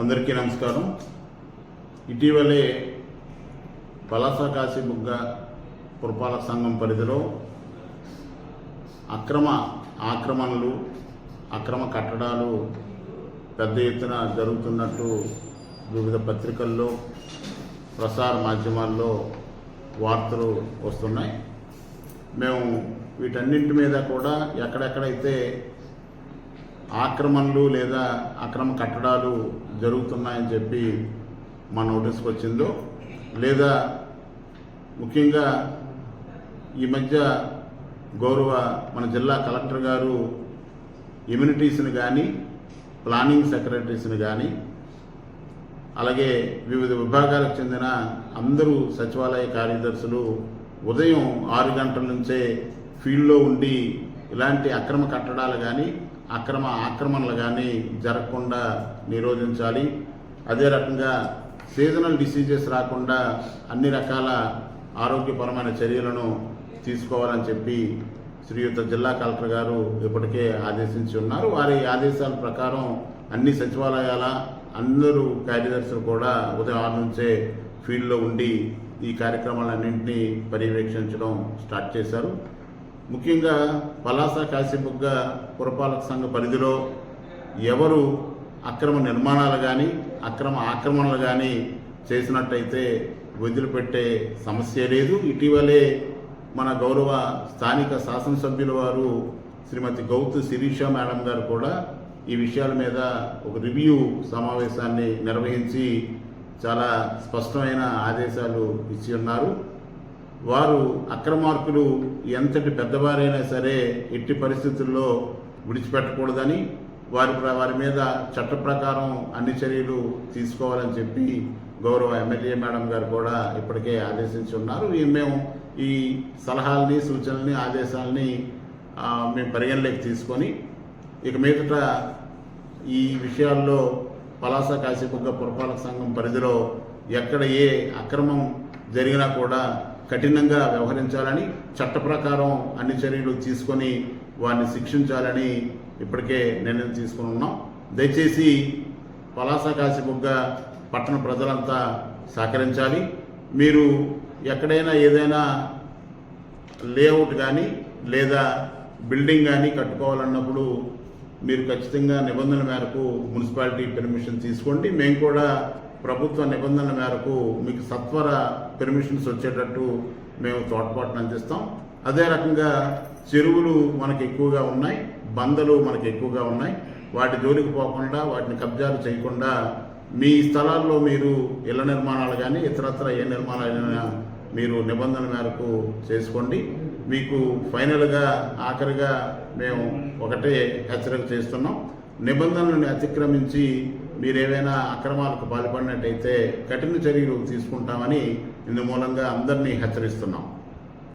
అందరికీ నమస్కారం. ఇటీవలే పలాస కాశీబుగ్గ పురపాలక సంఘం పరిధిలో అక్రమ ఆక్రమణలు అక్రమ కట్టడాలు పెద్ద ఎత్తున జరుగుతున్నట్టు వివిధ పత్రికల్లో ప్రసార మాధ్యమాల్లో వార్తలు వస్తున్నాయి. మేము వీటన్నింటి మీద కూడా ఎక్కడెక్కడైతే ఆక్రమణలు లేదా అక్రమ కట్టడాలు జరుగుతున్నాయని చెప్పి మా నోటీస్కి వచ్చిందో లేదా ముఖ్యంగా ఈ మధ్య గౌరవ మన జిల్లా కలెక్టర్ గారు ఇమ్యూనిటీస్ని కానీ ప్లానింగ్ సెక్రటరీస్ని కానీ అలాగే వివిధ విభాగాలకు చెందిన అందరూ సచివాలయ కార్యదర్శులు ఉదయం ఆరు గంటల నుంచే ఫీల్డ్లో ఉండి ఇలాంటి అక్రమ కట్టడాలు కానీ అక్రమ ఆక్రమణలు కానీ జరగకుండా నిరోధించాలి. అదే రకంగా సీజనల్ డిసీజెస్ రాకుండా అన్ని రకాల ఆరోగ్యపరమైన చర్యలను తీసుకోవాలని చెప్పి శ్రీయుత జిల్లా కలెక్టర్ గారు ఇప్పటికే ఆదేశించి ఉన్నారు. వారి ఆదేశాల ప్రకారం అన్ని సచివాలయాల అందరూ కార్యదర్శులు కూడా ఉదయం ఆరు నుంచే ఫీల్డ్లో ఉండి ఈ కార్యక్రమాలన్నింటినీ పర్యవేక్షించడం స్టార్ట్ చేశారు. ముఖ్యంగా పలాస కాశీబుగ్గ పురపాలక సంఘ పరిధిలో ఎవరు అక్రమ నిర్మాణాలు కానీ అక్రమ ఆక్రమణలు కానీ చేసినట్టయితే వదిలిపెట్టే సమస్య లేదు. ఇటీవలే మన గౌరవ స్థానిక శాసనసభ్యుల వారు శ్రీమతి గౌతు శిరీష మేడం గారు కూడా ఈ విషయాల మీద ఒక రివ్యూ సమావేశాన్ని నిర్వహించి చాలా స్పష్టమైన ఆదేశాలు ఇచ్చి ఉన్నారు. వారు అక్రమార్కులు ఎంతటి పెద్దవారైనా సరే ఎట్టి పరిస్థితుల్లో విడిచిపెట్టకూడదని వారి ప్ర- వారి మీద చట్ట ప్రకారం అన్ని చర్యలు తీసుకోవాలని చెప్పి గౌరవ ఎమ్మెల్యే మేడం గారు కూడా ఇప్పటికే ఆదేశించి ఉన్నారు. ఈ మేము ఈ సలహాలని సూచనల్ని ఆదేశాలని మేము పరిగణలోకి తీసుకొని ఇక మీదట ఈ విషయాల్లో పలాస కాశీపుగ్గ పురపాలక సంఘం పరిధిలో ఎక్కడ ఏ అక్రమం జరిగినా కూడా కఠినంగా వ్యవహరించాలని చట్ట ప్రకారం అన్ని చర్యలు తీసుకొని వారిని శిక్షించాలని ఇప్పటికే నిర్ణయం తీసుకుని ఉన్నాం. దయచేసి పలాస కాశీబుగ్గ పట్టణ ప్రజలంతా సహకరించాలి. మీరు ఎక్కడైనా ఏదైనా లేఅవుట్ కానీ లేదా బిల్డింగ్ కానీ కట్టుకోవాలన్నప్పుడు మీరు ఖచ్చితంగా నిబంధనల మేరకు మున్సిపాలిటీ పెర్మిషన్ తీసుకోండి. మేము కూడా ప్రభుత్వ నిబంధనల మేరకు మీకు సత్వర పెర్మిషన్స్ వచ్చేటట్టు మేము తోడ్పాటును అందిస్తాం. అదే రకంగా చెరువులు మనకి ఎక్కువగా ఉన్నాయి బందలు మనకి ఎక్కువగా ఉన్నాయి. వాటి జోలికి పోకుండా వాటిని కబ్జాలు చేయకుండా మీ స్థలాల్లో మీరు ఇళ్ళ నిర్మాణాలు కానీ ఇతరత్ర ఏ నిర్మాణాలైనా మీరు నిబంధనల మేరకు చేసుకోండి. మీకు ఫైనల్గా ఆఖరిగా మేము ఒకటే హెచ్చరిక చేస్తున్నాం. నిబంధనలను అతిక్రమించి మీరేవైనా అక్రమాలకు పాల్పడినట్టయితే కఠిన చర్యలు తీసుకుంటామని ఇందు మూలంగా అందరినీ హెచ్చరిస్తున్నాం.